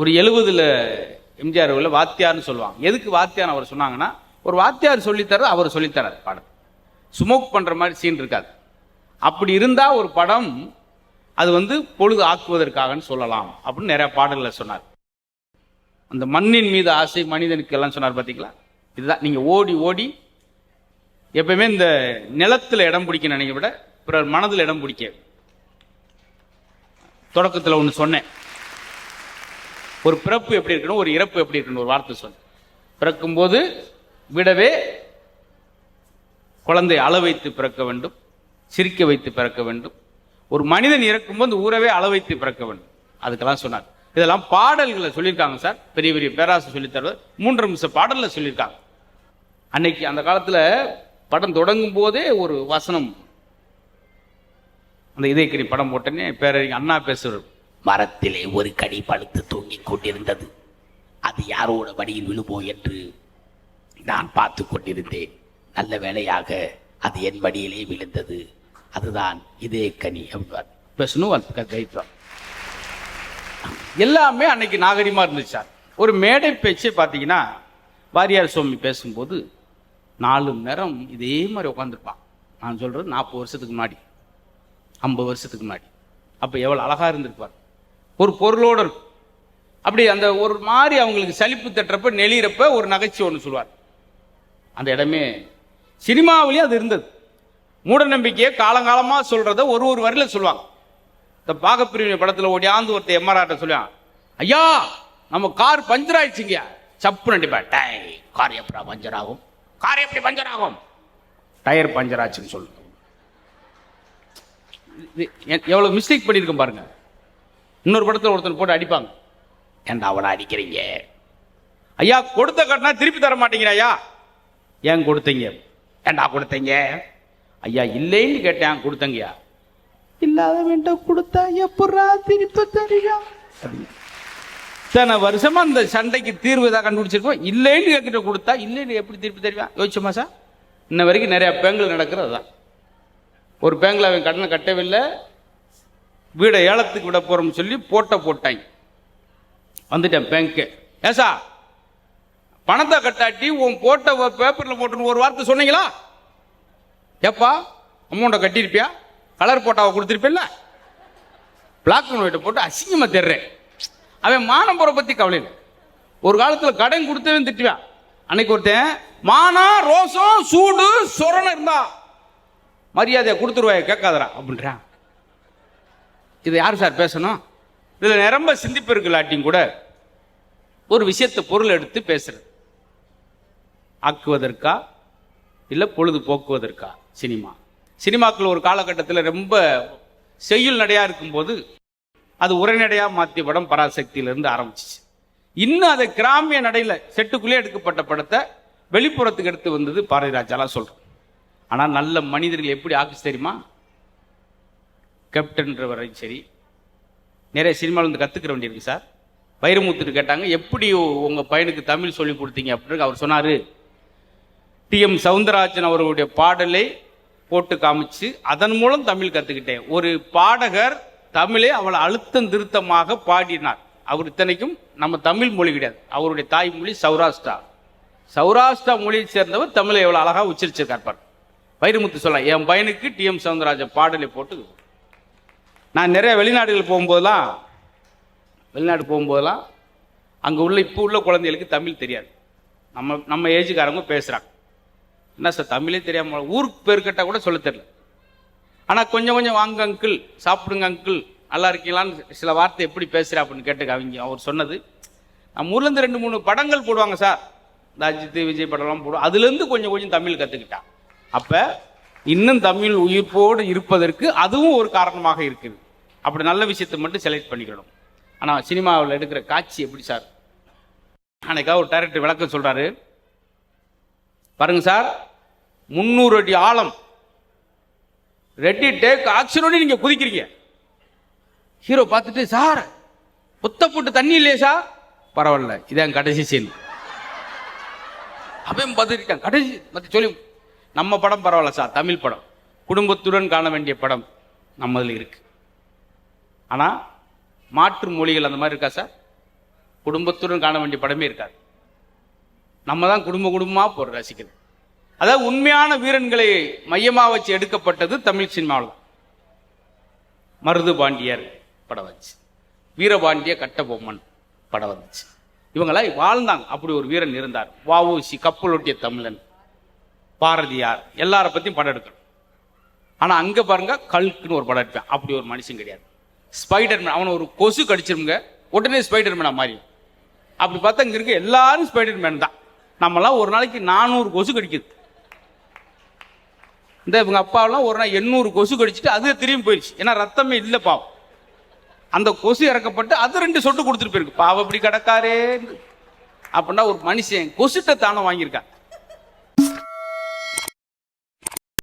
ஒரு எழுபதுல எம்ஜிஆர் உள்ள வாத்தியார்னு சொல்லுவாங்க. எதுக்கு வாத்தியார் அவர் சொன்னாங்கன்னா ஒரு வாத்தியார் சொல்லித்தர அவர் சொல்லித்தரார் படம். ஸ்மோக் பண்ணுற மாதிரி சீன் இருக்காது. அப்படி இருந்தால் ஒரு படம் அது வந்து பொழுது ஆக்குவதற்காகன்னு சொல்லலாம் அப்படின்னு நிறைய பாடல்களை சொன்னார். அந்த மண்ணின் மீது ஆசை மனிதனுக்கு எல்லாம் சொன்னார் பார்த்தீங்களா? இதுதான். நீங்கள் ஓடி ஓடி எப்பயுமே இந்த நிலத்தில் இடம் பிடிக்க நினைக்க விட பிறர் மனதில் இடம் பிடிக்க. தொடக்கத்தில் ஒன்று சொன்னேன். ஒரு பிறப்பு எப்படி இருக்கணும் ஒரு இறப்பு எப்படி இருக்கணும் ஒரு வார்த்தை சொன்னேன் பிறக்கும்போது விடவே குழந்தை அள வைத்து பிறக்க வேண்டும் சிரிக்க வைத்து பிறக்க வேண்டும். ஒரு மனிதன் இறக்கும்போது ஊரவே அள வைத்து பிறக்க வேண்டும். அதுக்கெல்லாம் சொன்னார். இதெல்லாம் பாடல்களை சொல்லியிருக்காங்க சார். பெரிய பெரிய பேராசை சொல்லித்தரவர் மூன்று நிமிஷம் பாடலில் சொல்லியிருக்காங்க. அன்னைக்கு அந்த காலத்தில் படம் தொடங்கும் போதே ஒரு வசனம். அந்த இதயக்கரி படம் போட்டேன்னே பேரறிஞர் அண்ணா பேசுவார். மரத்திலே ஒரு கனி பழுத்து தூங்கிக் கொண்டிருந்தது. அது யாரோட வடியில் விழுமோ என்று நான் பார்த்து கொண்டிருந்தேன். நல்ல வேளையாக அது என் வடியிலே விழுந்தது. அதுதான் இதே கனி அப்படிவார் பேசணும் கைத்தான் எல்லாமே அன்னைக்கு நாகரிகமாக இருந்துச்சார் ஒரு மேடை பேச்சே பார்த்தீங்கன்னா வாரியார் சுவாமி பேசும்போது நாலு மணி நேரம் இதே மாதிரி உட்காந்துருப்பான் நான் சொல்கிறது நாற்பது வருஷத்துக்கு முன்னாடி ஐம்பது வருஷத்துக்கு முன்னாடி. அப்போ எவ்வளோ அழகாக இருந்திருப்பார். ஒரு பொருளோட இருக்கும் அப்படி அந்த ஒரு மாதிரி அவங்களுக்கு சலிப்பு தட்டுறப்ப நெளிகிறப்ப ஒரு நகைச்சுவை ஒன்று சொல்லுவார். அந்த இடமே சினிமாவிலேயே அது இருந்தது. மூட நம்பிக்கையை காலங்காலமாக சொல்கிறத ஒரு ஒரு வரியில் சொல்லுவாங்க. இந்த பாகப்பிரிவினை படத்தில் ஓடியாந்து ஒருத்தர் எம்ஆர்ஆர்ட்ட சொல்லுவான் ஐயா நம்ம கார் பஞ்சர் ஆயிடுச்சுங்க. சப்பு நண்டிப்பா டை கார் எப்படா பஞ்சர் ஆகும்? கார் எப்படி பஞ்சர் ஆகும்? டயர் பஞ்சர் ஆச்சுன்னு சொல்லு. இது மிஸ்டேக் பண்ணியிருக்கேன் பாருங்கள் இன்னொரு படத்தில் ஒருத்தன் போட்டு அடிப்பாங்க. ஏன்டா அவனை அடிக்கிறீங்க? ஐயா கொடுத்த கட்டினா திருப்பி தர மாட்டேங்கிற ஐயா. ஏன் கொடுத்தீங்க? ஏண்டா கொடுத்தீங்க? ஐயா இல்லைன்னு கேட்டேன் கொடுத்தங்கய்யா இல்லாத வேண்டாம் கொடுத்தா எப்படா திருப்பி தரியா இத்தனை வருஷமா அந்த சண்டைக்கு தீர்வு ஏதாவது கண்டுபிடிச்சிருக்கோம். இல்லைன்னு கேட்கிட்ட கொடுத்தா இல்லைன்னு எப்படி திருப்பி தருவான் யோசிச்சோமா சார்? இன்ன வரைக்கும் நிறைய பேங்கில் நடக்கிறது தான். ஒரு பேங்கில் அவன் கடனை கட்டவில்லை. வீடை ஏலத்துக்கு விட போகிறோம்னு சொல்லி போட்ட போட்டாங்க. வந்துட்டேன் பேங்க்கு ஏசா பணத்தை கட்டாட்டி உன் போட்ட பேப்பரில் போட்டுன்னு ஒரு வார்த்தை சொன்னீங்களா? ஏப்பா அமௌண்ட்டை கட்டியிருப்பியா? கலர் போட்டாவை கொடுத்துருப்பில்ல? பிளாக் அண்ட் ஒயிட்டை போட்டு அசிங்கமாக தெர்றேன் அவன் மானம்புரை பற்றி கவலை இல்லை. ஒரு காலத்தில் கடன் கொடுத்தவன் திட்டுவான். அன்னைக்கு ஒருத்தன் மானா ரோசம் சூடு சொரணம் இருந்தா மரியாதையை கொடுத்துருவாய கேட்காதடா அப்படின்றான். இது யார் சார் பேசணும்? இதில் நிரம்ப சிந்திப்பு இருக்குல்லாட்டியும் கூட ஒரு விஷயத்தை பொருள் எடுத்து பேசுறது. ஆக்குவதற்கா? இல்லை பொழுது போக்குவதற்கா சினிமா. சினிமாக்கள் ஒரு காலகட்டத்தில் ரொம்ப செய்யுள் நடையாக இருக்கும்போது அது உரைநடையாக மாற்றிய படம் பராசக்தியிலிருந்து ஆரம்பிச்சிச்சு. இன்னும் அதை கிராமிய நடையில் செட்டுக்குள்ளே எடுக்கப்பட்ட படத்தை வெளிப்புறத்துக்கு எடுத்து வந்தது பாரதிராஜாலாம் சொல்கிறோம் ஆனால் நல்ல மனிதர்கள் எப்படி ஆக்குச்சு தெரியுமா? கேப்டன்ற சரி. நிறைய சினிமாவில் வந்து கற்றுக்கிற வேண்டியிருக்கு சார். வைரமுத்துட்டு கேட்டாங்க எப்படி உங்கள் பையனுக்கு தமிழ் சொல்லி கொடுத்தீங்க? அப்படின்னு அவர் சொன்னார். டிஎம் சவுந்தரராஜன் அவர்களுடைய பாடலை போட்டு காமிச்சு அதன் மூலம் தமிழ் கற்றுக்கிட்டேன் ஒரு பாடகர் தமிழை அவளை அழுத்தம் திருத்தமாக பாடினார். அவர் இத்தனைக்கும் நம்ம தமிழ் மொழி கிடையாது. அவருடைய தாய்மொழி சௌராஷ்டிரா. சௌராஷ்டிரா மொழியை சேர்ந்தவர் தமிழை எவ்வளோ அழகாக உச்சரிச்சிருக்கார் பாரு. வைரமுத்து சொல்லலாம் என் பையனுக்கு டிஎம் சவுந்தரராஜன் பாடலை போட்டு நான் நிறைய வெளிநாடுகள் போகும்போதெல்லாம் வெளிநாடு போகும்போதெல்லாம் அங்கே உள்ள இப்போ உள்ள குழந்தைகளுக்கு தமிழ் தெரியாது. நம்ம நம்ம ஏஜுக்காரங்க பேசுகிறாங்க என்ன சார் தமிழே தெரியாமல் ஊருக்கு பேர் கேட்டால் கூட சொல்ல தெரியல. ஆனால் கொஞ்சம் கொஞ்சம் வாங்க அங்கிள் சாப்பிடுங்க அங்கிள் நல்லா இருக்கீங்களான்னு சில வார்த்தை எப்படி பேசுகிறா அப்படின்னு கேட்டு அவங்க அவர் சொன்னது. நம்ம ஊர்லேருந்து ரெண்டு மூணு படங்கள் போடுவாங்க சார். இந்த அஜித் விஜய் படம்லாம் போடுவோம் அதுலேருந்து கொஞ்சம் கொஞ்சம் தமிழ் கற்றுக்கிட்டான் அப்போ இன்னும் தமிழ் உயிர்ப்போடு இருப்பதற்கு அதுவும் ஒரு காரணமாக இருக்குது. அப்படி நல்ல விஷயத்தை மட்டும் செலக்ட் பண்ணிக்கணும். ஆனால் சினிமாவில் எடுக்கிற காட்சி எப்படி சார்? அன்னைக்கா ஒரு டைரக்டர் விளக்கம் சொல்கிறாரு பாருங்க சார் முந்நூறு அடி ஆழம். ரெட்டி டேக் ஆக்ஷனோட நீங்கள் குதிக்கிறீங்க. ஹீரோ பார்த்துட்டு சார் புத்த போட்டு தண்ணி இல்லையே சார்? பரவாயில்ல இதான் கடைசி சீன் அவன் பார்த்துருக்கேன் கடைசி மற்ற சொல்லி நம்ம படம் பரவாயில்ல சார் தமிழ் படம். குடும்பத்துடன் காண வேண்டிய படம் நம்மதில் இருக்கு. ஆனால் மாற்று மொழிகள் அந்த மாதிரி இருக்கா சார்? குடும்பத்துடன் காண வேண்டிய படமே இருக்காது. நம்ம தான் குடும்ப குடும்பமாக போற ரசிக்கிறது அதாவது உண்மையான வீரன்களை மையமாக வச்சு எடுக்கப்பட்டது தமிழ் சினிமாவில் தான். மருது பாண்டியர் படம் வந்துச்சு. வீரபாண்டிய கட்டபொம்மன் படம் வந்துச்சு. இவங்களாம் வாழ்ந்தாங்க. அப்படி ஒரு வீரன் இருந்தார். வஉசி கப்பலொட்டிய தமிழன். பாரதியார் எல்லாரை பற்றியும் படம் எடுக்கணும். ஆனால் அங்கே பாருங்க கல்க்குன்னு ஒரு படம் எடுப்பேன். அப்படி ஒரு மனுஷன் கிடையாது. ஸ்பைடர்மேன் அவனை ஒரு கொசு கடிச்சிருங்க உடனே ஸ்பைடர்மேனா மாறி அப்படி பார்த்தா இங்கே இருக்க எல்லாரும் ஸ்பைடர்மேன் தான். நம்மலாம் ஒரு நாளைக்கு நானூறு கொசு கடிக்குது. இந்த இவங்க அப்பாவெல்லாம் ஒரு நாள் எண்ணூறு கொசு கடிச்சிட்டு அது திரும்பி போயிடுச்சு. ஏன்னா ரத்தமே இல்லை பாவம். அந்த கொசு இறக்கப்பட்டு அது ரெண்டு சொட்டு கொடுத்துட்டு போயிருக்கு. பாவம் இப்படி கிடக்காரே அப்படின்னா ஒரு மனுஷன் கொசுட்ட தானம் வாங்கியிருக்கான்.